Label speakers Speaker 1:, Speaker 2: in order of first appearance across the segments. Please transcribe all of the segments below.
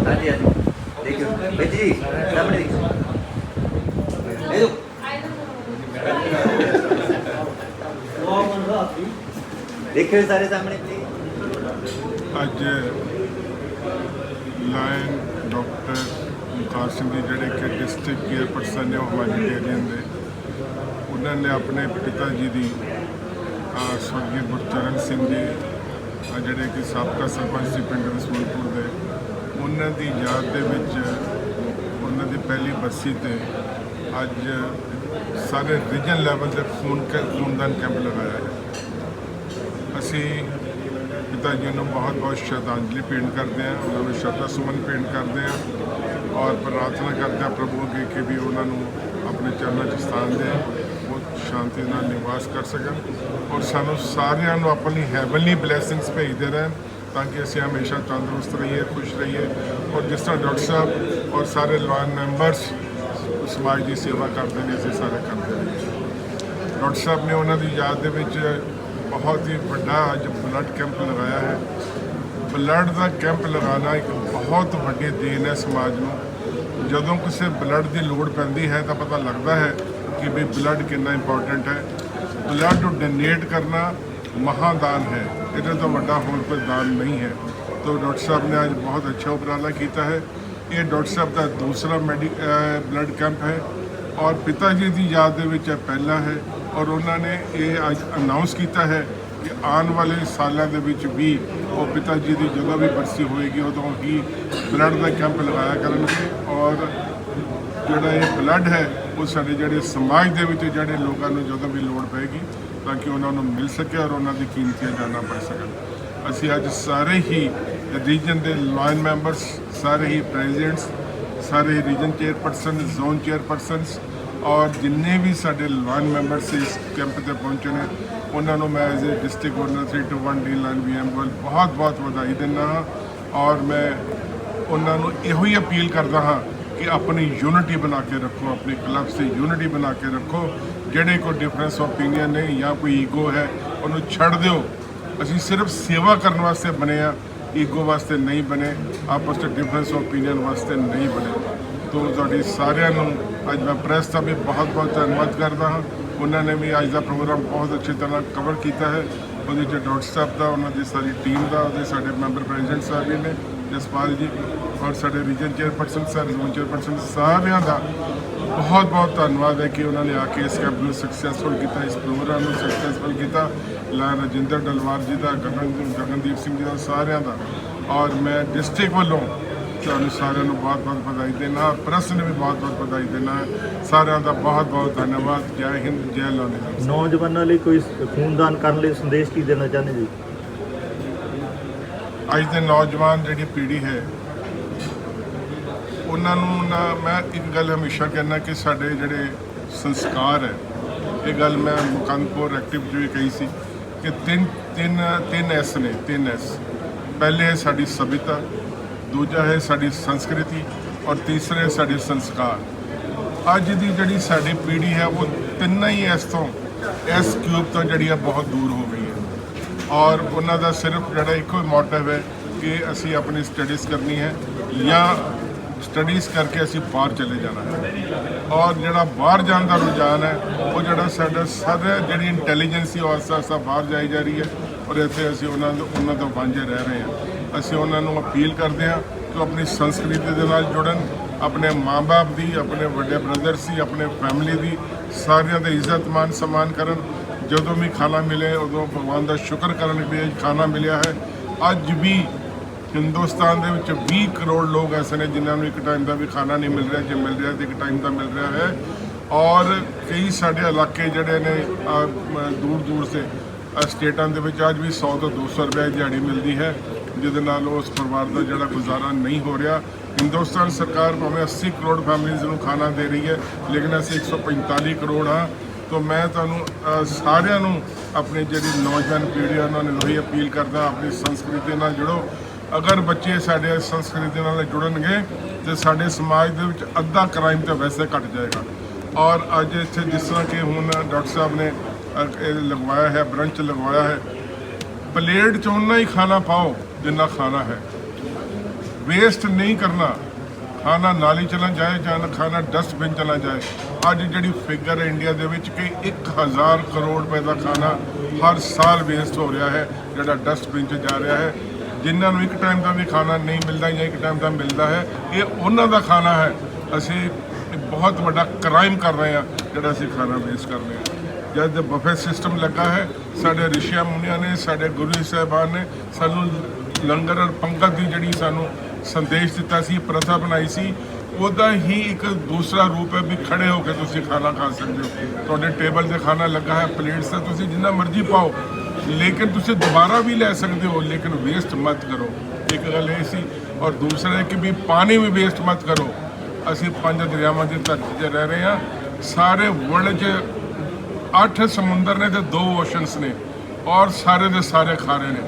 Speaker 1: ਹਾਂਜੀ ਹਾਂਜੀ ਦੇਖਿਓ ਬੇਟੀ ਜੀ ਸਾਹਮਣੇ ਦੇਖੋ ਇਹ ਦੇਖੋ ਦੇਖਿਓ ਸਾਰੇ ਸਾਹਮਣੇ ਪਲੀਜ਼
Speaker 2: ਅੱਜ ਲਾਇਨ ਡਾਕਟਰ ਮੁਖਾਰ ਸਿੰਘ ਜੀ ਜਿਹੜੇ ਕਿ ਡਿਸਟ੍ਰਿਕਟ ਕੇਅਰ ਪਰਸਨ ਨੇ ਹਿਊਮੈਨਿਟੇਰੀਅਨ ਦੇ, ਉਹਨਾਂ ਨੇ ਆਪਣੇ ਪਿਤਾ ਜੀ ਦੀ ਸਵਰਗੀ ਗੁਰਚਰਨ ਸਿੰਘ ਜੀ ਜਿਹੜੇ ਕਿ ਸਾਬਕਾ ਸਰਪੰਚ ਸੀ ਪਿੰਡ ਰਸੂਲਪੁਰ ਦੇ, ਉਹਨਾਂ ਦੀ ਯਾਦ ਦੇ ਵਿੱਚ ਉਹਨਾਂ ਦੀ ਪਹਿਲੀ ਬਰਸੀ ਤੇ ਅੱਜ ਸਾਰੇ ਰੀਜਨ ਲੈਵਲ ਤੇ ਖੂਨ ਕੈ- ਖੂਨਦਾਨ ਕੈਂਪ ਲਗਾਇਆ ਹੈ ਅਸੀਂ ਪਿਤਾ ਜੀ ਨੂੰ ਬਹੁਤ ਬਹੁਤ ਸ਼ਰਧਾਂਜਲੀ ਭੇਂਟ ਕਰਦੇ ਹਾਂ, ਉਹਨਾਂ ਨੂੰ ਸ਼ਰਧਾ ਸੁਮਨ ਭੇਂਟ ਕਰਦੇ ਹਾਂ। ਔਰ ਪ੍ਰਾਰਥਨਾ ਕਰਦੇ ਪ੍ਰਭੂ ਅੱਗੇ ਕਿ ਵੀ ਉਹਨਾਂ ਨੂੰ ਆਪਣੇ ਚਰਨਾਂ 'ਚ ਸਥਾਨ ਦੇ ਉਹ ਸ਼ਾਂਤੀ ਨਾਲ ਨਿਵਾਸ ਕਰ ਸਕਣ। ਔਰ ਸਾਨੂੰ ਸਾਰਿਆਂ ਨੂੰ ਆਪਣੀ ਹੈਵਨਲੀ ਬਲੇਸਿੰਗਸ ਭੇਜਦੇ ਰਹਿਣ ਤਾਂ ਕਿ ਅਸੀਂ ਹਮੇਸ਼ਾ ਤੰਦਰੁਸਤ ਰਹੀਏ, ਖੁਸ਼ ਰਹੀਏ। ਔਰ ਜਿਸ ਤਰ੍ਹਾਂ ਡਾਕਟਰ ਸਾਹਿਬ ਔਰ ਸਾਰੇ ਲਾਇਨ ਮੈਂਬਰਸ ਸਮਾਜ ਦੀ ਸੇਵਾ ਕਰਦੇ ਨੇ, ਅਸੀਂ ਸਾਰੇ ਕਰਦੇ ਨੇ। ਡਾਕਟਰ ਸਾਹਿਬ ਨੇ ਉਹਨਾਂ ਦੀ ਯਾਦ ਦੇ ਵਿੱਚ ਬਹੁਤ ਹੀ ਵੱਡਾ ਅੱਜ ਬਲੱਡ ਕੈਂਪ ਲਗਾਇਆ ਹੈ। ਬਲੱਡ ਦਾ ਕੈਂਪ ਲਗਾਉਣਾ ਇੱਕ ਬਹੁਤ ਵੱਡੀ ਦੇਣ ਹੈ ਸਮਾਜ ਨੂੰ। ਜਦੋਂ ਕਿਸੇ ਬਲੱਡ ਦੀ ਲੋੜ ਪੈਂਦੀ ਹੈ ਤਾਂ ਪਤਾ ਲੱਗਦਾ ਹੈ ਕਿ ਵੀ ਬਲੱਡ ਕਿੰਨਾ ਇੰਪੋਰਟੈਂਟ ਹੈ। ਬਲੱਡ ਡੋਨੇਟ ਕਰਨਾ ਮਹਾਦਾਨ ਹੈ। ਇਹਦੇ ਤੋਂ ਵੱਡਾ ਹੋਰ ਕੋਈ ਦਾਨ ਨਹੀਂ ਹੈ। ਤਾਂ ਡਾਕਟਰ ਸਾਹਿਬ ਨੇ ਅੱਜ ਬਹੁਤ ਅੱਛਾ ਉਪਰਾਲਾ ਕੀਤਾ ਹੈ। ਇਹ ਡਾਕਟਰ ਸਾਹਿਬ ਦਾ ਦੂਸਰਾ ਮੈਡੀ ਬਲੱਡ ਕੈਂਪ ਹੈ। ਔਰ ਪਿਤਾ ਜੀ ਦੀ ਯਾਦ ਦੇ ਵਿੱਚ ਇਹ ਪਹਿਲਾ ਹੈ। ਔਰ ਉਹਨਾਂ ਨੇ ਇਹ ਅੱਜ ਅਨਾਉਂਸ ਕੀਤਾ ਹੈ ਕਿ ਆਉਣ ਵਾਲੇ ਸਾਲਾਂ ਦੇ ਵਿੱਚ ਵੀ ਉਹ ਪਿਤਾ ਜੀ ਦੀ ਜਦੋਂ ਵੀ ਬਰਸੀ ਹੋਏਗੀ, ਉਦੋਂ ਹੀ ਬਲੱਡ ਦਾ ਕੈਂਪ ਲਗਾਇਆ ਕਰਨਗੇ ਔਰ ਜਿਹੜਾ ਇਹ ਬਲੱਡ ਹੈ, ਉਹ ਸਾਡੇ ਜਿਹੜੇ ਸਮਾਜ ਦੇ ਵਿੱਚ ਜਿਹੜੇ ਲੋਕਾਂ ਨੂੰ ਜਦੋਂ ਵੀ ਲੋੜ ਪਏਗੀ ਤਾਂ ਕਿ ਉਹਨਾਂ ਨੂੰ ਮਿਲ ਸਕੇ ਔਰ ਉਹਨਾਂ ਦੀ ਕੀਮਤੀਆਂ ਜਾਣਾ ਪੈ ਸਕਣ। ਅਸੀਂ ਅੱਜ ਸਾਰੇ ਹੀ ਰੀਜਨ ਦੇ ਲਾਇਨ ਮੈਂਬਰਸ ਸਾਰੇ ਹੀ ਪ੍ਰੈਜ਼ੀਡੈਂਟਸ ਸਾਰੇ ਰੀਜਨ ਚੇਅਰਪਰਸਨ ਜ਼ੋਨ ਚੇਅਰਪਰਸਨਸ ਔਰ ਜਿੰਨੇ ਵੀ ਸਾਡੇ ਲਾਇਨ ਮੈਂਬਰਸ ਇਸ ਕੈਂਪ ਤੇ ਪਹੁੰਚੇ ਨੇ ਉਹਨਾਂ ਨੂੰ ਮੈਂ as a district governor 321 D lion VM ਵੱਲ ਬਹੁਤ ਬਹੁਤ ਵਧਾਈ ਦਿੰਦਾ ਹਾਂ ਔਰ ਮੈਂ ਉਹਨਾਂ ਨੂੰ ਇਹੋ ਹੀ ਅਪੀਲ ਕਰਦਾ ਹਾਂ ਕਿ ਆਪਣੀ ਯੂਨਿਟੀ ਬਣਾ ਕੇ ਰੱਖੋ, ਆਪਣੇ ਕਲੱਬਸ ਦੀ ਯੂਨਿਟੀ ਬਣਾ ਕੇ ਰੱਖੋ, ਜਿਹੜੇ ਕੋਈ ਡਿਫਰੈਂਸ ਓਪੀਨੀਅਨ ਨੇ ਜਾਂ ਕੋਈ ਈਗੋ ਹੈ, ਉਹਨੂੰ ਛੱਡ ਦਿਓ। ਅਸੀਂ ਸਿਰਫ ਸੇਵਾ ਕਰਨ ਵਾਸਤੇ ਬਣੇ ਆ ਈਗੋ ਵਾਸਤੇ ਨਹੀਂ ਬਣੇ, ਆਪਸ ਵਿੱਚ ਡਿਫਰੈਂਸ ਓਪੀਨੀਅਨ ਵਾਸਤੇ ਨਹੀਂ ਬਣੇ। ਤੋਂ ਤੁਹਾਡੀ ਸਾਰਿਆਂ ਨੂੰ ਅੱਜ ਮੈਂ ਪ੍ਰੈਸ ਦਾ ਵੀ ਬਹੁਤ ਬਹੁਤ ਧੰਨਵਾਦ ਕਰਦਾ ਹਾਂ। ਉਹਨਾਂ ਨੇ ਵੀ ਅੱਜ ਦਾ ਪ੍ਰੋਗਰਾਮ ਬਹੁਤ ਅੱਛੇ ਤਰ੍ਹਾਂ ਕਵਰ ਕੀਤਾ ਹੈ। ਉਹਦੇ ਚ ਡਾਕਟਰ ਸਾਹਿਬ ਦਾ, ਉਹਨਾਂ ਦੀ ਸਾਰੀ ਟੀਮ ਦਾ, ਉਹਦੇ ਸਾਡੇ ਮੈਂਬਰ ਪ੍ਰੈਜ਼ੀਡੈਂਟ ਸਾਹਿਬ ਵੀ ਨੇ, ਜਸਪਾਲ ਜੀ ਔਰ ਸਾਡੇ region chairperson sir zone chairperson ਸਾਰਿਆਂ ਦਾ ਬਹੁਤ ਬਹੁਤ ਧੰਨਵਾਦ ਹੈ ਕਿ ਉਹਨਾਂ ਨੇ ਆ ਕੇ ਇਸ ਕੈਂਪ ਨੂੰ ਸਕਸੈਸਫੁਲ ਕੀਤਾ, ਇਸ ਪ੍ਰੋਗਰਾਮ ਨੂੰ ਸਕਸੈਸਫੁਲ ਕੀਤਾ। ਲਾ ਰਜਿੰਦਰ ਡਲਵਾਰ ਜੀ ਦਾ, ਗਗਨ, ਗਗਨਦੀਪ ਸਿੰਘ ਜੀ ਦਾ, ਸਾਰਿਆਂ ਦਾ। ਔਰ ਮੈਂ ਡਿਸਟ੍ਰਿਕਟ ਵੱਲੋਂ ਤੁਹਾਨੂੰ ਸਾਰਿਆਂ ਨੂੰ ਬਹੁਤ ਬਹੁਤ ਵਧਾਈ ਦੇਣਾ ਪ੍ਰੈਸ ਨੂੰ ਵੀ ਬਹੁਤ ਬਹੁਤ ਵਧਾਈ ਦੇਣਾ। ਸਾਰਿਆਂ ਦਾ ਬਹੁਤ ਬਹੁਤ ਧੰਨਵਾਦ। ਜੈ ਹਿੰਦ ਜੈ ਲਾਲ
Speaker 3: ਨੌਜਵਾਨਾਂ ਲਈ ਕੋਈ ਖੂਨਦਾਨ ਕਰਨ ਲਈ ਸੰਦੇਸ਼ ਕੀ ਦੇਣਾ ਚਾਹੁੰਦੇ ਜੀ?
Speaker 2: ਅੱਜ ਦੇ ਨੌਜਵਾਨ ਜਿਹੜੀ ਪੀੜ੍ਹੀ ਹੈ ਉਹਨਾਂ ਨੂੰ ਨਾ ਮੈਂ ਇੱਕ ਗੱਲ ਹਮੇਸ਼ਾ ਕਹਿੰਦਾ ਕਿ ਸਾਡੇ ਜਿਹੜੇ ਸੰਸਕਾਰ ਹੈ ਇਹ ਗੱਲ ਮੈਂ ਮੁਕੰਦਪੁਰ ਐਕਟਿਵ ਜੀ ਕਹੀ ਸੀ ਕਿ ਤਿੰਨ ਤਿੰਨ ਤਿੰਨ ਐਸ ਨੇ ਤਿੰਨ ਐਸ ਪਹਿਲੇ ਹੈ ਸਾਡੀ ਸਭਿਤਾ ਦੂਜਾ ਹੈ ਸਾਡੀ ਸੰਸਕ੍ਰਿਤੀ ਔਰ ਤੀਸਰਾ ਹੈ ਸਾਡੇ ਸੰਸਕਾਰ। ਅੱਜ ਦੀ ਜਿਹੜੀ ਸਾਡੀ ਪੀੜ੍ਹੀ ਹੈ, ਉਹ ਤਿੰਨਾਂ ਹੀ ਇਸ ਤੋਂ, ਇਸ ਕਿਊਬ ਤੋਂ ਜਿਹੜੀ ਹੈ ਬਹੁਤ ਦੂਰ ਹੋ ਗਈ ਹੈ। ਔਰ ਉਹਨਾਂ ਦਾ ਸਿਰਫ ਜਿਹੜਾ ਇੱਕੋ ਹੀ ਮੋਟਿਵ ਹੈ ਕਿ ਅਸੀਂ ਆਪਣੀ ਸਟੱਡੀਜ਼ ਕਰਨੀ ਹੈ ਜਾਂ ਸਟੱਡੀਜ਼ ਕਰਕੇ ਅਸੀਂ ਬਾਹਰ ਚਲੇ ਜਾਣਾ ਹੈ। ਔਰ ਜਿਹੜਾ ਬਾਹਰ ਜਾਣ ਦਾ ਰੁਝਾਨ ਹੈ, ਉਹ ਜਿਹੜਾ ਸਾਡਾ ਸਾਰਾ ਜਿਹੜੀ ਇੰਟੈਲੀਜੈਂਸੀ ਸੀ ਉਹ ਬਾਹਰ ਜਾਈ ਜਾ ਰਹੀ ਹੈ, ਔਰ ਇੱਥੇ ਅਸੀਂ ਉਹਨਾਂ ਤੋਂ ਉਹਨਾਂ ਤੋਂ ਵਾਂਝੇ ਰਹਿ ਰਹੇ ਹਾਂ। ਅਸੀਂ ਉਹਨਾਂ ਨੂੰ ਅਪੀਲ ਕਰਦੇ ਹਾਂ ਕਿ ਉਹ ਆਪਣੀ ਸੰਸਕ੍ਰਿਤੀ ਦੇ ਨਾਲ ਜੁੜਨ, ਆਪਣੇ ਮਾਂ-ਬਾਪ ਦੀ, ਆਪਣੇ ਵੱਡੇ ਬ੍ਰਦਰ ਸੀ, ਆਪਣੇ ਫੈਮਿਲੀ ਦੀ, ਸਾਰਿਆਂ ਦਾ ਇੱਜ਼ਤ ਮਾਨ ਸਨਮਾਨ ਕਰਨ। ਜਦੋਂ ਵੀ ਖਾਣਾ ਮਿਲੇ, ਉਦੋਂ ਭਗਵਾਨ ਦਾ ਸ਼ੁਕਰ ਕਰਨ ਵੀ ਖਾਣਾ ਮਿਲਿਆ ਹੈ। ਅੱਜ ਵੀ ਹਿੰਦੁਸਤਾਨ ਦੇ ਵਿੱਚ 20 ਕਰੋੜ ਲੋਕ ਐਸੇ ਨੇ ਜਿਨ੍ਹਾਂ ਨੂੰ ਇੱਕ ਟਾਈਮ ਦਾ ਵੀ ਖਾਣਾ ਨਹੀਂ ਮਿਲ ਰਿਹਾ, ਜੇ ਮਿਲ ਰਿਹਾ ਤੇ ਇੱਕ ਟਾਈਮ ਦਾ ਮਿਲ ਰਿਹਾ ਹੈ। ਔਰ ਕਈ ਸਾਡੇ ਇਲਾਕੇ ਜਿਹੜੇ ਨੇ ਦੂਰ ਦੂਰ ਸੇ ਸਟੇਟਾਂ ਦੇ ਵਿੱਚ ਅੱਜ ਵੀ 100 ਤੋਂ 200 ਰੁਪਏ ਦੀ ਦਿਹਾੜੀ ਮਿਲਦੀ ਹੈ। ਜਿਹਦੇ ਨਾਲ ਉਸ ਪਰਿਵਾਰ ਦਾ ਜਿਹੜਾ ਗੁਜ਼ਾਰਾ ਨਹੀਂ ਹੋ ਰਿਹਾ। ਹਿੰਦੁਸਤਾਨ ਸਰਕਾਰ ਭਾਵੇਂ 80 ਕਰੋੜ ਫੈਮਿਲੀਜ਼ ਨੂੰ ਖਾਣਾ ਦੇ ਰਹੀ ਹੈ, ਲੇਕਿਨ ਅਸੀਂ 145 ਕਰੋੜ ਹਾਂ। ਤੋਂ ਮੈਂ ਤੁਹਾਨੂੰ ਸਾਰਿਆਂ ਨੂੰ ਆਪਣੀ ਜਿਹੜੀ ਨੌਜਵਾਨ ਪੀੜ੍ਹੀ ਹੈ ਉਹਨਾਂ ਨੂੰ ਉਹੀ ਅਪੀਲ ਕਰਦਾ, ਆਪਣੀ ਸੰਸਕ੍ਰਿਤੀ ਨਾਲ ਜੁੜੋ। ਅਗਰ ਬੱਚੇ ਸਾਡੇ ਸੰਸਕ੍ਰਿਤੀ ਨਾਲ ਜੁੜਨਗੇ, ਤੇ ਸਾਡੇ ਸਮਾਜ ਦੇ ਵਿੱਚ ਅੱਧਾ ਕ੍ਰਾਈਮ ਤਾਂ ਵੈਸੇ ਘਟ ਜਾਏਗਾ। ਔਰ ਅੱਜ ਇੱਥੇ ਜਿਸ ਤਰ੍ਹਾਂ ਕਿ ਹੁਣ ਡਾਕਟਰ ਸਾਹਿਬ ਨੇ ਇਹ ਲਗਵਾਇਆ ਹੈ, ਬ੍ਰੰਚ ਲਗਵਾਇਆ ਹੈ। ਪਲੇਟ 'ਚ ਉਨਾ ਹੀ ਖਾਣਾ ਪਾਓ। ਜਿੰਨਾ ਖਾਣਾ ਹੈ। ਵੇਸਟ ਨਹੀਂ ਕਰਨਾ। ਖਾਣਾ ਨਾਲੀ ਚਲਾ ਜਾਏ ਜਾਂ ਖਾਣਾ ਡਸਟਬਿਨ ਚਲਾ ਜਾਏ। ਅੱਜ ਜਿਹੜੀ ਫਿਗਰ ਹੈ ਇੰਡੀਆ ਦੇ ਵਿੱਚ ਕਿ 1000 ਕਰੋੜ ਰੁਪਏ ਦਾ ਖਾਣਾ ਹਰ ਸਾਲ ਵੇਸਟ ਹੋ ਰਿਹਾ ਹੈ, ਜਿਹੜਾ ਡਸਟਬਿਨ 'ਚ ਜਾ ਰਿਹਾ ਹੈ। ਜਿਨ੍ਹਾਂ ਨੂੰ ਇੱਕ ਟਾਈਮ ਦਾ ਵੀ ਖਾਣਾ ਨਹੀਂ ਮਿਲਦਾ ਜਾਂ ਇੱਕ ਟਾਈਮ ਦਾ ਮਿਲਦਾ ਹੈ, ਇਹ ਉਹਨਾਂ ਦਾ ਖਾਣਾ ਹੈ। ਅਸੀਂ ਬਹੁਤ ਵੱਡਾ ਕ੍ਰਾਈਮ ਕਰ ਰਹੇ ਹਾਂ, ਜਿਹੜਾ ਅਸੀਂ ਖਾਣਾ ਵੇਸਟ ਕਰ ਰਹੇ ਹਾਂ। ਜਦ ਬਫੇ ਸਿਸਟਮ ਲੱਗਾ ਹੈ, ਸਾਡੇ ਰਿਸ਼ੀਆਂ ਮੁਨੀਆਂ ਨੇ, ਸਾਡੇ ਗੁਰੂ ਸਾਹਿਬਾਨ ਨੇ ਸਾਨੂੰ ਲੰਗਰ ਔਰ ਪੰਗਤ ਦੀ ਜਿਹੜੀ ਸਾਨੂੰ ਸੰਦੇਸ਼ ਦਿੱਤਾ ਸੀ, ਪ੍ਰਥਾ ਬਣਾਈ ਸੀ, ਉਹਦਾ ਹੀ ਇੱਕ ਦੂਸਰਾ ਰੂਪ ਹੈ ਵੀ ਖੜੇ ਹੋ ਕੇ ਤੁਸੀਂ ਖਾਣਾ ਖਾ ਸਕਦੇ ਹੋ। ਤੁਹਾਡੇ ਟੇਬਲ ਤੇ ਖਾਣਾ ਲੱਗਾ ਹੈ, ਪਲੇਟਸ ਤੇ ਤੁਸੀਂ ਜਿੰਨਾ ਮਰਜ਼ੀ ਪਾਓ, ਲੇਕਿਨ ਤੁਸੀਂ ਦੁਬਾਰਾ ਵੀ ਲੈ ਸਕਦੇ ਹੋ, ਲੇਕਿਨ ਵੇਸਟ ਮਤ ਕਰੋ। ਇੱਕ ਗੱਲ ਇਹ ਸੀ, ਔਰ ਦੂਸਰਾ ਹੈ ਕਿ ਵੀ ਪਾਣੀ ਵੀ ਵੇਸਟ ਮਤ ਕਰੋ। ਅਸੀਂ ਪੰਜ ਦਰਿਆਵਾਂ ਦੀ ਧਰਤੀ 'ਤੇ ਰਹਿ ਰਹੇ ਹਾਂ। ਸਾਰੇ ਵਰਲਡ 'ਚ ਅੱਠ ਸਮੁੰਦਰ ਨੇ ਤੇ ਦੋ ਓਸ਼ਨਸ ਨੇ, ਔਰ ਸਾਰੇ ਦੇ ਸਾਰੇ ਖਾਰੇ ਨੇ।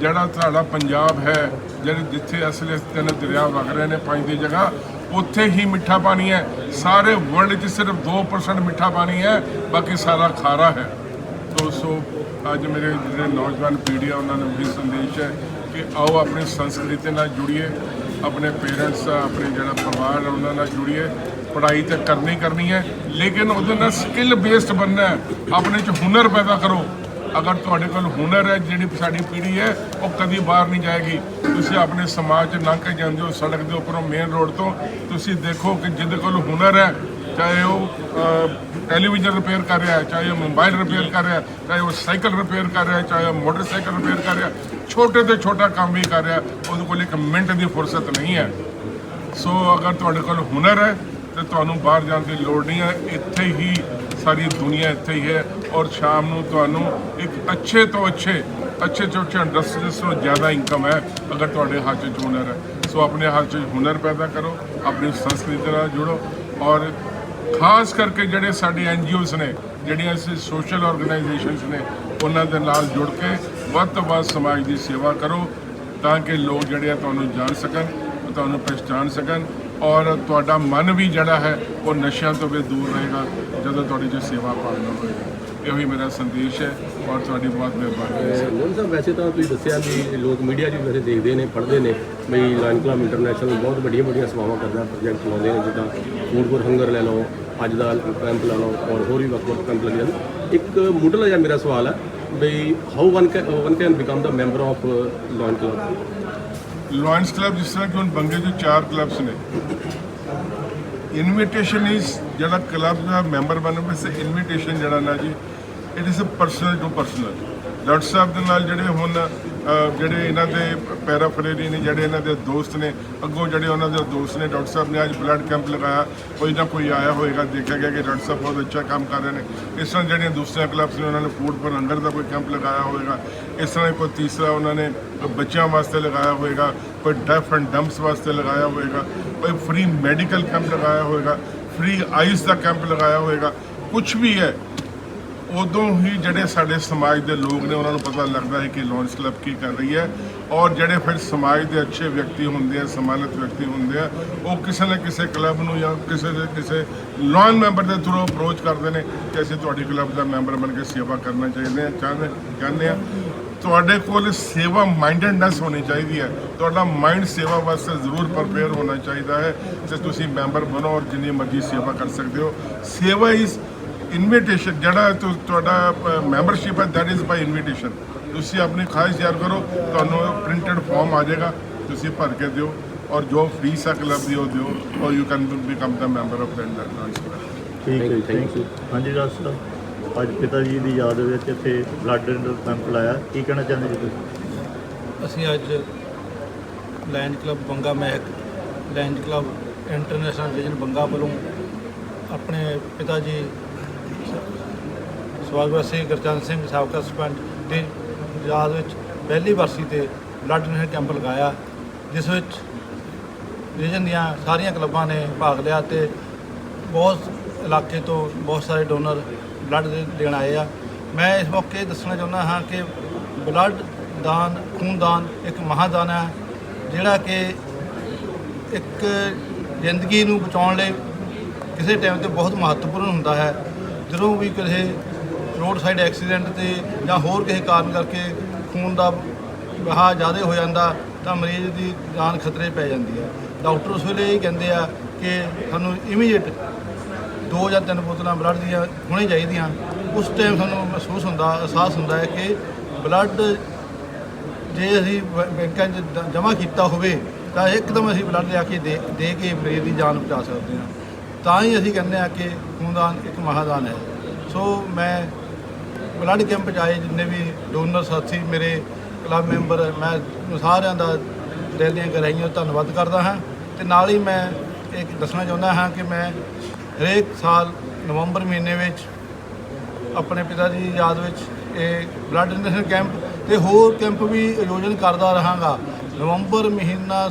Speaker 2: ਜਿਹੜਾ ਸਾਡਾ ਪੰਜਾਬ ਹੈ, ਜਿਹੜੇ ਜਿੱਥੇ ਅਸਲ ਤਿੰਨ ਦਰਿਆ ਵਗ ਰਹੇ ਨੇ ਪੰਜ ਦੀ ਜਗ੍ਹਾ, ਉੱਥੇ ਹੀ ਮਿੱਠਾ ਪਾਣੀ ਹੈ। ਸਾਰੇ ਵਰਲਡ 'ਚ ਸਿਰਫ 2% ਮਿੱਠਾ ਪਾਣੀ ਹੈ, ਬਾਕੀ ਸਾਰਾ ਖਾਰਾ ਹੈ। ਦੋਸਤੋ ਅੱਜ ਮੇਰੇ ਜਿਹੜੇ ਨੌਜਵਾਨ ਪੀੜ੍ਹੀ ਆ, ਉਹਨਾਂ ਨੂੰ ਵੀ ਸੰਦੇਸ਼ ਹੈ ਕਿ ਆਓ ਆਪਣੀ ਸੰਸਕ੍ਰਿਤੀ ਨਾਲ ਜੁੜੀਏ, ਆਪਣੇ ਪੇਰੈਂਟਸ ਆਪਣੇ ਜਿਹੜਾ ਪਰਿਵਾਰ ਹੈ ਉਹਨਾਂ ਨਾਲ ਜੁੜੀਏ। ਪੜ੍ਹਾਈ ਤਾਂ ਕਰਨੀ ਕਰਨੀ ਹੈ, ਲੇਕਿਨ ਉਹਦੇ ਨਾਲ ਸਕਿੱਲ ਬੇਸਡ ਬਣਨਾ ਹੈ। ਆਪਣੇ ਚ ਹੁਨਰ ਪੈਦਾ ਕਰੋ। ਅਗਰ ਤੁਹਾਡੇ ਕੋਲ ਹੁਨਰ ਹੈ, ਜਿਹੜੀ ਸਾਡੀ ਪੀੜ੍ਹੀ ਹੈ, ਉਹ ਕਦੀ ਬਾਹਰ ਨਹੀਂ ਜਾਏਗੀ। ਤੁਸੀਂ ਆਪਣੇ ਸਮਾਜ 'ਚ ਲੰਘ ਕੇ ਜਾਂਦੇ ਹੋ, ਸੜਕ ਦੇ ਉੱਪਰੋਂ ਮੇਨ ਰੋਡ ਤੋਂ। ਤੁਸੀਂ ਦੇਖੋ ਕਿ ਜਿਹਦੇ ਕੋਲ ਹੁਨਰ ਹੈ, ਚਾਹੇ ਉਹ ਟੈਲੀਵਿਜ਼ਨ ਰਿਪੇਅਰ ਕਰ ਰਿਹਾ ਹੈ, ਚਾਹੇ ਉਹ ਮੋਬਾਈਲ ਰਿਪੇਅਰ ਕਰ ਰਿਹਾ ਹੈ, ਚਾਹੇ ਉਹ ਸਾਈਕਲ ਰਿਪੇਅਰ ਕਰ ਰਿਹਾ ਹੈ, ਚਾਹੇ ਉਹ ਮੋਟਰਸਾਈਕਲ ਰਿਪੇਅਰ ਕਰ ਰਿਹਾ ਛੋਟੇ ਤੋਂ ਛੋਟਾ ਕੰਮ ਵੀ ਕਰ ਰਿਹਾ ਉਹਦੇ ਕੋਲ ਇੱਕ ਮਿੰਟ ਦੀ ਫੁਰਸਤ ਨਹੀਂ ਹੈ। ਸੋ ਅਗਰ ਤੁਹਾਡੇ ਕੋਲ ਹੁਨਰ ਹੈ, ਤੇ ਤੁਹਾਨੂੰ ਬਾਹਰ ਜਾਣ ਦੀ ਲੋੜ ਨਹੀਂ ਹੈ। ਇੱਥੇ ਹੀ ਸਾਰੀ ਦੁਨੀਆ ਇੱਥੇ ਹੀ ਹੈ। ਔਰ ਸ਼ਾਮ ਨੂੰ ਤੁਹਾਨੂੰ ਇੱਕ ਅੱਛੇ ਤੋਂ ਅੱਛੇ ਅੱਛੇ ਤੋਂ ਅੱਛੇ ਇੰਡਸਟਰੀਜ਼ ਤੋਂ ਜ਼ਿਆਦਾ ਇਨਕਮ ਹੈ, ਅਗਰ ਤੁਹਾਡੇ ਹੱਥ 'ਚ ਹੁਨਰ ਹੈ। ਸੋ ਆਪਣੇ ਹੱਥ 'ਚ ਹੁਨਰ ਪੈਦਾ ਕਰੋ, ਆਪਣੀ ਸੰਸਕ੍ਰਿਤੀ ਨਾਲ ਜੁੜੋ ਔਰ ਖਾਸ ਕਰਕੇ ਜਿਹੜੇ ਸਾਡੇ ਐਨਜੀਓਜ਼ ਨੇ, ਜਿਹੜੀਆਂ ਅਸੀਂ ਸੋਸ਼ਲ ਆਰਗੇਨਾਈਜੇਸ਼ਨਸ ਨੇ, ਉਹਨਾਂ ਦੇ ਨਾਲ ਜੁੜ ਕੇ ਵੱਧ ਤੋਂ ਵੱਧ ਸਮਾਜ ਦੀ ਸੇਵਾ ਕਰੋ ਤਾਂ ਕਿ ਲੋਕ ਜਿਹੜੇ ਆ ਤੁਹਾਨੂੰ ਜਾਣ ਸਕਣ, ਤੁਹਾਨੂੰ ਪਛਾਣ ਸਕਣ ਔਰ ਤੁਹਾਡਾ ਮਨ ਵੀ ਜਿਹੜਾ ਹੈ, ਉਹ ਨਸ਼ਿਆਂ ਤੋਂ ਵੀ ਦੂਰ ਰਹੇਗਾ ਜਦੋਂ ਤੁਹਾਡੀ ਜੋ ਸੇਵਾ ਭਾਵਨਾ ਹੋਏਗੀ। ਇਹੋ ਹੀ ਮੇਰਾ ਸੰਦੇਸ਼ ਹੈ ਔਰ ਤੁਹਾਡੀ ਬਹੁਤ ਮਿਹਰਬਾਨੀ ਹੈ।
Speaker 4: ਲੋਨ ਸਾਹਿਬ ਵੈਸੇ ਤਾਂ ਤੁਸੀਂ ਦੱਸਿਆ ਵੀ ਲੋਕ ਮੀਡੀਆ 'ਚ ਵੀ ਵੈਸੇ ਦੇਖਦੇ ਨੇ ਪੜ੍ਹਦੇ ਨੇ। ਬਈ ਲਾਇਨ ਕਲੱਬ ਇੰਟਰਨੈਸ਼ਨਲ ਬਹੁਤ ਵੱਡੀਆਂ ਵੱਡੀਆਂ ਸੇਵਾਵਾਂ ਕਰਦਾ ਪ੍ਰੋਜੈਕਟ ਲਾਉਂਦੇ ਨੇ ਜਿੱਦਾਂ ਫੂਡ ਫੋਰ ਹੰਗਰ ਲੈ ਲਓ ਅੱਜ ਦਾ ਕੈਂਪ ਲੈ ਲਓ ਔਰ ਹੋਰ ਵੀ ਵੱਖ ਵੱਖ ਕੈਂਪ ਲੱਗੇ ਹਨ। ਇੱਕ ਮੁੱਢਲਾ ਜਿਹਾ ਮੇਰਾ ਸਵਾਲ ਹੈ ਬਈ how one can one can become the member of Lion Club?
Speaker 2: Lions Club ਜਿਸ ਤਰ੍ਹਾਂ ਕਿ ਹੁਣ ਬੰਗੇ 'ਚ ਚਾਰ ਕਲੱਬਸ ਨੇ। ਇਨਵੀਟੇਸ਼ਨ ਇਜ਼ ਜਿਹੜਾ ਕਲੱਬ ਦਾ ਮੈਂਬਰ ਬਣਨ ਵਾਸਤੇ ਇਨਵੀਟੇਸ਼ਨ ਜਿਹੜਾ ਨਾ ਜੀ it is a personal to personal doctor ਸਾਹਿਬ ਦੇ ਨਾਲ ਜਿਹੜੇ ਹੁਣ ਜਿਹੜੇ ਇਹਨਾਂ ਦੇ ਪੈਰਾਫਰੇਰੀ ਨੇ, ਜਿਹੜੇ ਇਹਨਾਂ ਦੇ ਦੋਸਤ ਨੇ, ਅੱਗੋਂ ਜਿਹੜੇ ਉਹਨਾਂ ਦੇ ਦੋਸਤ ਨੇ ਡਾਕਟਰ ਸਾਹਿਬ ਨੇ ਅੱਜ ਬਲੱਡ ਕੈਂਪ ਲਗਾਇਆ। ਕੋਈ ਨਾ ਕੋਈ ਆਇਆ ਹੋਏਗਾ, ਦੇਖਿਆ ਗਿਆ ਕਿ ਡਾਕਟਰ ਸਾਹਿਬ ਬਹੁਤ ਅੱਛਾ ਕੰਮ ਕਰ ਰਹੇ ਨੇ। ਇਸ ਤਰ੍ਹਾਂ ਜਿਹੜੀਆਂ ਦੂਸਰੀਆਂ ਕਲੱਬਸ ਨੇ, ਉਹਨਾਂ ਨੇ ਫੂਡ ਫॉर ਹੰਗਰ ਦਾ ਕੋਈ ਕੈਂਪ ਲਗਾਇਆ ਹੋਏਗਾ। ਇਸ ਤਰ੍ਹਾਂ ਕੋਈ ਤੀਸਰਾ ਉਹਨਾਂ ਨੇ ਬੱਚਿਆਂ ਵਾਸਤੇ ਲਗਾਇਆ ਹੋਏਗਾ, ਕੋਈ ਡੈਫ ਐਂਡ ਡੰਪਸ ਵਾਸਤੇ ਲਗਾਇਆ ਹੋਏਗਾ। ਫ੍ਰੀ ਮੈਡੀਕਲ ਕੈਂਪ ਲਗਾਇਆ ਹੋਏਗਾ ਫ੍ਰੀ ਆਈਸ ਦਾ ਕੈਂਪ ਲਗਾਇਆ ਹੋਏਗਾ ਕੁਝ ਵੀ ਹੈ, ਉਦੋਂ ਹੀ ਜਿਹੜੇ ਸਾਡੇ ਸਮਾਜ ਦੇ ਲੋਕ ਨੇ, ਉਹਨਾਂ ਨੂੰ ਪਤਾ ਲੱਗਦਾ ਹੈ ਕਿ ਲੌਂਚ ਕਲੱਬ ਕੀ ਕਰ ਰਹੀ ਹੈ ਔਰ ਜਿਹੜੇ ਫਿਰ ਸਮਾਜ ਦੇ ਅੱਛੇ ਵਿਅਕਤੀ ਹੁੰਦੇ ਆ, ਸਮਾਨਤ ਵਿਅਕਤੀ ਹੁੰਦੇ ਆ, ਉਹ ਕਿਸੇ ਨਾ ਕਿਸੇ ਕਲੱਬ ਨੂੰ ਜਾਂ ਕਿਸੇ ਦੇ ਕਿਸੇ ਲੋਨ ਮੈਂਬਰ ਦੇ ਥਰੂ ਅਪਰੋਚ ਕਰਦੇ ਨੇ ਕਿ ਅਸੀਂ ਤੁਹਾਡੀ ਕਲੱਬ ਦਾ ਮੈਂਬਰ ਬਣ ਕੇ ਸੇਵਾ ਕਰਨਾ ਚਾਹੀਦੇ ਆ ਚਾਹੁੰਦੇ ਚਾਹੁੰਦੇ ਆ। ਤੁਹਾਡੇ ਕੋਲ ਸੇਵਾ ਮਾਈਂਡਡਨੈਸ ਹੋਣੀ ਚਾਹੀਦੀ ਹੈ। ਤੁਹਾਡਾ ਮਾਈਂਡ ਸੇਵਾ ਵਾਸਤੇ ਜ਼ਰੂਰ ਪ੍ਰਪੇਅਰ ਹੋਣਾ ਚਾਹੀਦਾ ਹੈ ਤੇ ਤੁਸੀਂ ਮੈਂਬਰ ਬਣੋ ਔਰ ਜਿੰਨੀ ਮਰਜ਼ੀ ਸੇਵਾ ਕਰ ਸਕਦੇ ਹੋ। ਸੇਵਾ ਇਜ਼ ਇਨਵੀਟੇਸ਼ਨ ਜਿਹੜਾ ਤੁ- ਤੁਹਾਡਾ ਮੈਂਬਰਸ਼ਿਪ ਹੈ ਦੈਟ ਇਜ਼ ਬਾਈ ਇਨਵੀਟੇਸ਼ਨ ਤੁਸੀਂ ਆਪਣੀ ਖਾਹਿਸ਼ ਜ਼ਾਹਰ ਕਰੋ ਤੁਹਾਨੂੰ ਪ੍ਰਿੰਟਡ ਫਾਰਮ ਆ ਜਾਏਗਾ ਤੁਸੀਂ ਭਰ ਕੇ ਦਿਓ ਔਰ ਜੋ ਫੀਸ ਹੈ ਕਲੱਬ ਦੀ ਉਹ ਦਿਓ ਔਰ you can become the member of the dance
Speaker 3: ਠੀਕ ਹੈ ਥੈਂਕ ਯੂ ਹਾਂਜੀ ਡਾਕਟਰ ਸਾਹਿਬ। ਅੱਜ ਪਿਤਾ ਜੀ ਦੀ ਯਾਦ ਵਿੱਚ ਇੱਥੇ ਬਲੱਡ ਕੈਂਪ ਲਾਇਆ। ਕੀ ਕਹਿਣਾ ਚਾਹੁੰਦੇ ਜੀ ਤੁਸੀਂ?
Speaker 5: ਅਸੀਂ ਅੱਜ Lion Club Banga Mehak Lion Club International Vision Banga ਵੱਲੋਂ ਆਪਣੇ ਪਿਤਾ ਜੀ ਸਵਾਗਤ ਸਿੰਘ ਗੁਰਚਰਨ ਸਿੰਘ ਸਾਬਕਾ ਸਰਪੰਚ ਦੀ ਯਾਦ ਵਿੱਚ ਪਹਿਲੀ ਵਰਸੀ ਤੇ ਬਲੱਡ ਡੋਨੇਸ਼ਨ ਕੈਂਪ ਲਗਾਇਆ, ਜਿਸ ਵਿੱਚ ਵਿਜਨ ਦੀਆਂ ਸਾਰੀਆਂ ਕਲੱਬਾਂ ਨੇ ਭਾਗ ਲਿਆ ਤੇ ਬਹੁਤ ਇਲਾਕੇ ਤੋਂ ਬਹੁਤ ਸਾਰੇ ਡੋਨਰ ਬਲੱਡ ਦੇਣ ਆਏ ਆ। ਮੈਂ ਇਸ ਮੌਕੇ ਦੱਸਣਾ ਚਾਹੁੰਦਾ ਹਾਂ ਕਿ ਬਲੱਡ ਦਾਨ ਖੂਨਦਾਨ ਇੱਕ ਮਹਾਦਾਨ ਹੈ, ਜਿਹੜਾ ਕਿ ਇੱਕ ਜ਼ਿੰਦਗੀ ਨੂੰ ਬਚਾਉਣ ਲਈ ਕਿਸੇ ਟਾਈਮ ਤੇ ਬਹੁਤ ਮਹੱਤਵਪੂਰਨ ਹੁੰਦਾ ਹੈ। ਜਦੋਂ ਵੀ ਕਿਸੇ ਰੋਡ ਸਾਈਡ ਐਕਸੀਡੈਂਟ ਤੇ ਜਾਂ ਹੋਰ ਕਿਸੇ ਕਾਰਨ ਕਰਕੇ ਖੂਨ ਦਾ ਵਹਾਅ ਜ਼ਿਆਦਾ ਹੋ ਜਾਂਦਾ, ਤਾਂ ਮਰੀਜ਼ ਦੀ ਜਾਨ ਖਤਰੇ ਪੈ ਜਾਂਦੀ ਹੈ। ਡਾਕਟਰ ਉਸ ਵੇਲੇ ਇਹ ਕਹਿੰਦੇ ਆ ਕਿ ਸਾਨੂੰ ਇਮੀਡੀਏਟ ਦੋ ਜਾਂ ਤਿੰਨ ਬੋਤਲਾਂ ਬਲੱਡ ਦੀਆਂ ਹੋਣੀ ਚਾਹੀਦੀਆਂ। ਉਸ ਟਾਈਮ ਸਾਨੂੰ ਮਹਿਸੂਸ ਹੁੰਦਾ, ਅਹਿਸਾਸ ਹੁੰਦਾ ਹੈ ਕਿ ਬਲੱਡ ਜੇ ਅਸੀਂ ਬ- ਬੈਂਕਾਂ 'ਚ ਜਮ੍ਹਾਂ ਕੀਤਾ ਹੋਵੇ, ਤਾਂ ਇੱਕਦਮ ਅਸੀਂ ਬਲੱਡ ਲਿਆ ਕੇ ਦੇ ਦੇ ਕੇ ਮਰੀਜ਼ ਦੀ ਜਾਨ ਬਚਾ ਸਕਦੇ ਹਾਂ। ਤਾਂ ਹੀ ਅਸੀਂ ਕਹਿੰਦੇ ਹਾਂ ਕਿ ਖੂਨਦਾਨ ਇੱਕ ਮਹਾਦਾਨ ਹੈ। ਸੋ ਮੈਂ ਬਲੱਡ ਕੈਂਪ 'ਚ ਆਏ ਜਿੰਨੇ ਵੀ ਡੋਨਰ ਸਾਥੀ ਮੇਰੇ ਕਲੱਬ ਮੈਂਬਰ, ਮੈਂ ਸਾਰਿਆਂ ਦਾ ਦਿਲ ਦੀਆਂ ਗਹਿਰਾਈਆਂ ਧੰਨਵਾਦ ਕਰਦਾ ਹਾਂ। ਤੇ ਨਾਲ ਹੀ ਮੈਂ ਇਹ ਦੱਸਣਾ ਚਾਹੁੰਦਾ ਹਾਂ ਕਿ ਮੈਂ ਹਰੇਕ ਸਾਲ ਨਵੰਬਰ ਮਹੀਨੇ ਵਿੱਚ ਆਪਣੇ ਪਿਤਾ ਜੀ ਦੀ ਯਾਦ ਵਿੱਚ ਇਹ ਬਲੱਡ ਡੋਨੇਸ਼ਨ ਕੈਂਪ ਤੇ ਹੋਰ ਕੈਂਪ ਵੀ ਆਯੋਜਨ ਕਰਦਾ ਰਹਾਂਗਾ। ਨਵੰਬਰ ਮਹੀਨਾ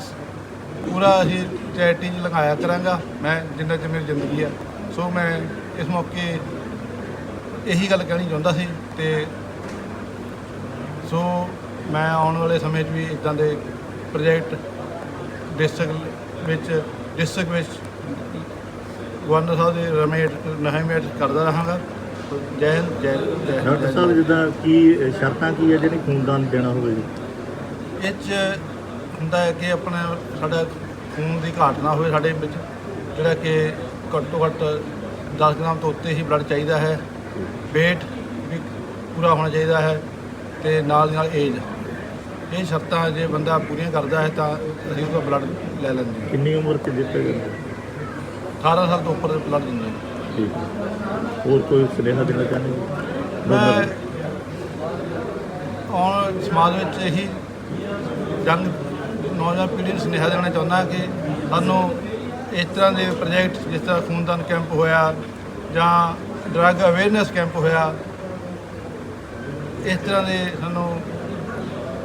Speaker 5: ਪੂਰਾ ਅਸੀਂ ਚੈਰਿਟੀ 'ਚ ਲਗਾਇਆ ਕਰਾਂਗਾ। ਮੈਂ ਜਿੰਨਾ ਚਿਰ ਮੇਰੀ ਜ਼ਿੰਦਗੀ ਹੈ। ਸੋ ਮੈਂ ਇਸ ਮੌਕੇ ਇਹੀ ਗੱਲ ਕਹਿਣੀ ਚਾਹੁੰਦਾ ਸੀ ਤੇ ਸੋ ਮੈਂ ਆਉਣ ਵਾਲੇ ਸਮੇਂ 'ਚ ਵੀ ਇਦਾਂ ਦੇ ਪ੍ਰੋਜੈਕਟ ਡਿਸਟ੍ਰਿਕਟ ਵਿੱਚ ਡਿਸਟ੍ਰਿਕਟ ਵਿੱਚ ਗਵਰਨਰ ਸਾਹਿਬ ਦੇ ਰਮੇਟ ਨਹਿਮੇਟ ਕਰਦਾ ਰਹਾਂਗਾ। ਜੈ ਹਿੰਦ ਜੈ ਜੈ ਹਿੰਦ,
Speaker 3: ਡਾਕਟਰ ਸਾਹਿਬ ਜਿੱਦਾਂ ਕੀ ਸ਼ਰਤਾਂ ਕੀ ਹੈ ਜਿਹੜੀ ਖੂਨਦਾਨ ਦੇਣਾ ਹੋਵੇ ਜੀ?
Speaker 5: ਇਹ 'ਚ ਹੁੰਦਾ ਹੈ ਕਿ ਆਪਣਾ ਸਾਡਾ ਖੂਨ ਦੀ ਘਾਟ ਨਾ ਹੋਵੇ ਸਾਡੇ ਵਿੱਚ ਜਿਹੜਾ ਕਿ ਘੱਟੋ ਘੱਟ 10 ਗ੍ਰਾਮ ਤੋਂ ਉੱਤੇ ਹੀ ਬਲੱਡ ਚਾਹੀਦਾ ਹੈ। weight ਵੀ ਪੂਰਾ ਹੋਣਾ ਚਾਹੀਦਾ ਹੈ ਤੇ ਨਾਲ ਦੀ ਨਾਲ ਏਜ ਇਹ ਸ਼ਰਤਾਂ ਜੇ ਬੰਦਾ ਪੂਰੀਆਂ ਕਰਦਾ ਹੈ ਤਾਂ ਅਸੀਂ ਉਹਦਾ ਬਲੱਡ ਲੈ ਲੈਂਦੇ ਹਾਂ।
Speaker 3: ਕਿੰਨੀ ਉਮਰ 'ਚ ਦਿੱਤੇ ਜਾਂਦੇ
Speaker 5: 18 ਸਾਲ ਤੋਂ ਉੱਪਰ ਬਲੱਡ ਦਿੰਦੇ ਹਾਂ
Speaker 3: ਠੀਕ ਹੈ। ਹੋਰ ਕੋਈ ਸੁਨੇਹਾ ਦੇਣਾ ਚਾਹੁੰਦੇ
Speaker 5: ਮੈਂ
Speaker 3: ਡੋਨਰ
Speaker 5: ਆਉਣ ਸਮਾਜ ਵਿੱਚ ਇਹੀ ਜੰਗ ਨੌਜਵਾਨ ਪੀੜ੍ਹੀ ਨੂੰ ਸੁਨੇਹਾ ਦੇਣਾ ਚਾਹੁੰਦਾ ਕਿ ਸਾਨੂੰ ਇਸ ਤਰ੍ਹਾਂ ਦੇ ਪ੍ਰੋਜੈਕਟ ਜਿਸ ਤਰ੍ਹਾਂ ਖੂਨਦਾਨ ਕੈਂਪ ਹੋਇਆ ਜਾਂ ਡਰੱਗ ਅਵੇਅਰਨੈਸ ਕੈਂਪ ਹੋਇਆ ਇਸ ਤਰ੍ਹਾਂ ਦੇ ਸਾਨੂੰ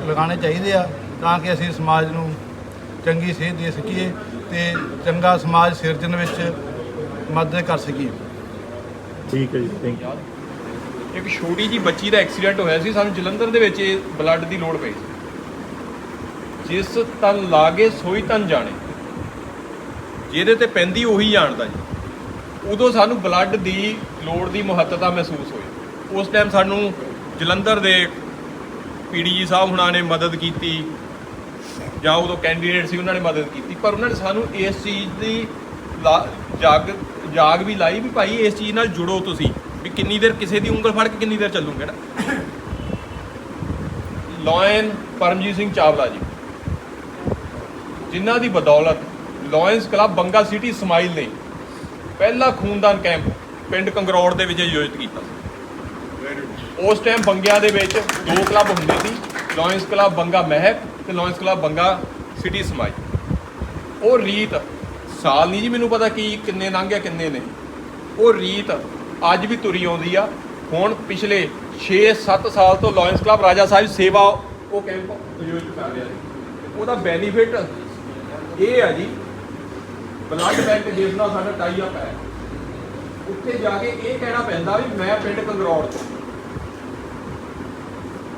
Speaker 5: ਲਗਾਉਣੇ ਚਾਹੀਦੇ ਆ ਤਾਂ ਕਿ ਅਸੀਂ ਸਮਾਜ ਨੂੰ ਚੰਗੀ ਸੇਧ ਦੇ ਸਕੀਏ ਤੇ ਚੰਗਾ ਸਮਾਜ ਸਿਰਜਣ ਵਿੱਚ ਮਦਦ ਕਰ ਸਕੀਏ।
Speaker 3: ਠੀਕ ਹੈ ਜੀ ਥੈਂਕ ਯੂ
Speaker 6: ਇੱਕ ਛੋਟੀ ਜੀ ਬੱਚੀ ਦਾ ਐਕਸੀਡੈਂਟ ਹੋਇਆ ਸੀ ਸਾਨੂੰ ਜਲੰਧਰ ਦੇ ਵਿੱਚ ਇਹ ਬਲੱਡ ਦੀ ਲੋੜ ਪਈ ਸੀ। ਜਿਸ ਤਨ ਲਾਗੇ ਸੋਈ ਤਨ ਜਾਣੇ ਜਿਹਦੇ ਤੇ ਪੈਂਦੀ ਉਹੀ ਜਾਣਦਾ ਜੀ। ਉਦੋਂ ਸਾਨੂੰ ਬਲੱਡ ਦੀ ਲੋੜ ਦੀ ਮਹੱਤਤਾ ਮਹਿਸੂਸ ਹੋਈ। ਉਸ ਟਾਈਮ ਸਾਨੂੰ ਜਲੰਧਰ ਦੇ ਪੀਡੀਜੀ ਸਾਹਿਬ ਹੁਣਾਂ ਨੇ ਮਦਦ ਕੀਤੀ ਜਾਂ ਉਦੋਂ ਕੈਂਡੀਡੇਟ ਸੀ ਉਹਨਾਂ ਨੇ ਮਦਦ ਕੀਤੀ। ਪਰ ਉਹਨਾਂ ਨੇ ਸਾਨੂੰ ਇਸ ਚੀਜ਼ ਦੀ ਜਾਗ ਜਾਗ ਵੀ ਲਾਈ ਵੀ ਭਾਈ ਇਸ ਚੀਜ਼ ਨਾਲ ਜੁੜੋ ਤੁਸੀਂ ਵੀ ਕਿੰਨੀ ਦੇਰ ਕਿਸੇ ਦੀ ਉਂਗਲ ਫੜ ਕੇ ਕਿੰਨੀ ਦੇਰ ਚੱਲੂਗੇ ਨਾ। ਲਾਇਨ ਪਰਮਜੀਤ ਸਿੰਘ ਚਾਵਲਾ ਜੀ ਜਿਨ੍ਹਾਂ ਦੀ ਬਦੌਲਤ Lions Club Banga City Smile ਨੇ ਪਹਿਲਾ ਖੂਨਦਾਨ ਕੈਂਪ ਪਿੰਡ ਕੰਗਰੌੜ ਦੇ ਵਿੱਚ ਆਯੋਜਿਤ ਕੀਤਾ ਸੀ। ਉਸ ਟਾਈਮ ਬੰਗਿਆਂ ਦੇ ਵਿੱਚ ਦੋ ਕਲੱਬ ਹੁੰਦੇ ਸੀ ਲਾਇਨਸ ਕਲੱਬ ਬੰਗਾ ਮਹਿਕ ਤੇ ਲਾਇਨਸ ਕਲੱਬ ਬੰਗਾ ਸਿਟੀ ਸਮਾਈ। ਉਹ ਰੀਤ, ਸਾਲ ਨਹੀਂ ਜੀ ਮੈਨੂੰ ਪਤਾ ਕੀ, ਕਿੰਨੇ ਲੰਘ ਗਿਆ, ਕਿੰਨੇ ਨੇ ਉਹ ਰੀਤ ਅੱਜ ਵੀ ਤੁਰੀ ਆਉਂਦੀ ਆ। ਹੁਣ ਪਿਛਲੇ 6-7 ਸਾਲ ਤੋਂ ਲਾਇੰਸ ਕਲੱਬ ਰਾਜਾ ਸਾਹਿਬ ਸੇਵਾ ਉਹ ਕੈਂਪ ਆਯੋਜਿਤ ਕਰ ਰਿਹਾ ਜੀ। ਉਹਦਾ ਬੈਨੀਫਿਟ ਇਹ ਆ ਜੀ ਬਲੱਡ ਬੈਂਕ ਜਿਸ ਨਾਲ ਸਾਡਾ ਟਾਈ ਅਪ ਹੈ। ਉੱਥੇ ਜਾ ਕੇ ਇਹ ਕਹਿਣਾ ਪੈਂਦਾ ਵੀ ਮੈਂ ਪਿੰਡ ਕੰਗਰੌੜ ਤੋਂ।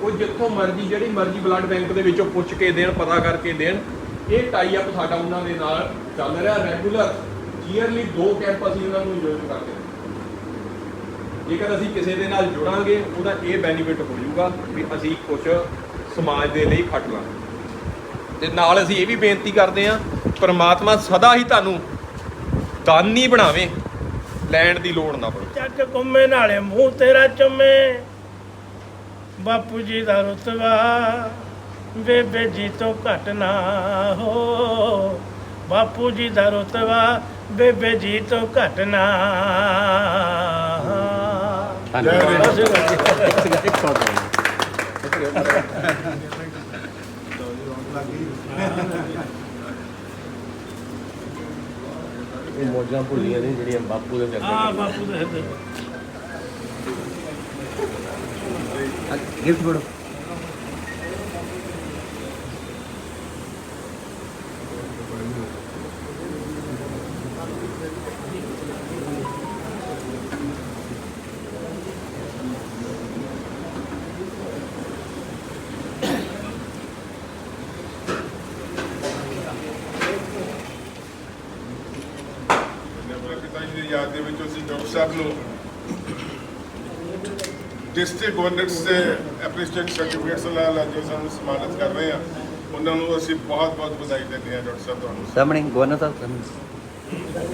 Speaker 6: ਉਹ ਜਿੱਥੋਂ ਮਰਜ਼ੀ, ਜਿਹੜੀ ਮਰਜ਼ੀ ਬਲੱਡ ਬੈਂਕ ਦੇ ਵਿੱਚੋਂ ਪੁੱਛ ਕੇ ਦੇਣ, ਪਤਾ ਕਰਕੇ ਦੇਣ, ਇਹ ਟਾਈ ਅਪ ਸਾਡਾ ਉਹਨਾਂ ਦੇ ਨਾਲ ਚੱਲ ਰਿਹਾ ਰੈਗੂਲਰ ਈਅਰਲੀ ਦੋ ਕੈਂਪ ਅਸੀਂ ਉਹਨਾਂ ਨੂੰ ਯੂਜ਼ ਕਰਦੇ ਜੇਕਰ ਅਸੀਂ ਕਿਸੇ ਦੇ ਨਾਲ ਜੁੜਾਂਗੇ, ਉਹਦਾ ਇਹ ਬੈਨੀਫਿਟ ਹੋ ਜਾਊਗਾ ਵੀ ਅਸੀਂ ਕੁਝ ਸਮਾਜ ਦੇ ਲਈ ਖੱਟ ਲਾਂਗੇ। ਤੇ ਨਾਲ ਅਸੀਂ ਇਹ ਵੀ ਬੇਨਤੀ ਕਰਦੇ ਹਾਂ, ਪਰਮਾਤਮਾ ਸਦਾ ਹੀ ਤੁਹਾਨੂੰ ਦਾਨੀ ਬਣਾਵੇ, ਲੈਣ ਦੀ ਲੋੜ ਨਾ ਪਵੇ।
Speaker 7: ਚੱਕ ਕੁੰਮੇ ਨਾਲੇ ਮੂੰਹ ਤੇਰਾ ਚੁੰਮੇ। ਬਾਪੂ ਜੀ ਦਾ ਰੁਤਬਾ ਬੇਬੇ ਜੀ ਤੋਂ ਘਟ ਨਾ ਹੋ। ਬਾਪੂ ਜੀ ਦਾ ਰੁਤਬਾ ਬੇਬੇ ਜੀ ਤੋਂ ਘਟ ਨਾ
Speaker 4: ਮੌਜਾਂ ਭੁੱਲੀਆਂ ਨੇ ਜਿਹੜੀਆਂ ਬਾਪੂ ਦੇ
Speaker 7: ਆ
Speaker 4: ਜੱਗੇ
Speaker 7: ਬਾਪੂ ਦੇ
Speaker 2: गिफ्ट पढ़ो ਯਾਦ ਦੇ ਵਿੱਚ ਅਸੀਂ ਡਾਕਟਰ ਸਾਹਿਬ ਨੂੰ ਡਿਸਟ੍ਰਿਕਟ ਗਵਰਨਮੈਂਟ ਦੇ ਐਪਰੀਸ਼ੀਏਸ਼ਨ ਸਰਟੀਫਿਕੇਟਸ ਨਾਲ ਅੱਜ ਸਾਨੂੰ ਸਨਮਾਨਿਤ ਕਰ ਰਹੇ ਆ ਉਹਨਾਂ ਨੂੰ ਅਸੀਂ ਬਹੁਤ ਬਹੁਤ ਵਧਾਈ ਦਿੰਦੇ ਹਾਂ ਡਾਕਟਰ ਸਾਹਿਬ ਤੁਹਾਨੂੰ।
Speaker 1: ਸਾਹਮਣੇ ਗਵਰਨਰ ਸਾਹਿਬ ਸਾਹਮਣੇ।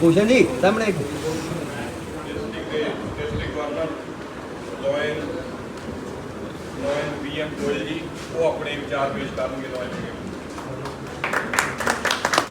Speaker 1: ਭੂਸ਼ਣ ਜੀ ਸਾਹਮਣੇ
Speaker 6: ਡਿਸਟ੍ਰਿਕਟ ਦੇ district governor lion lion BM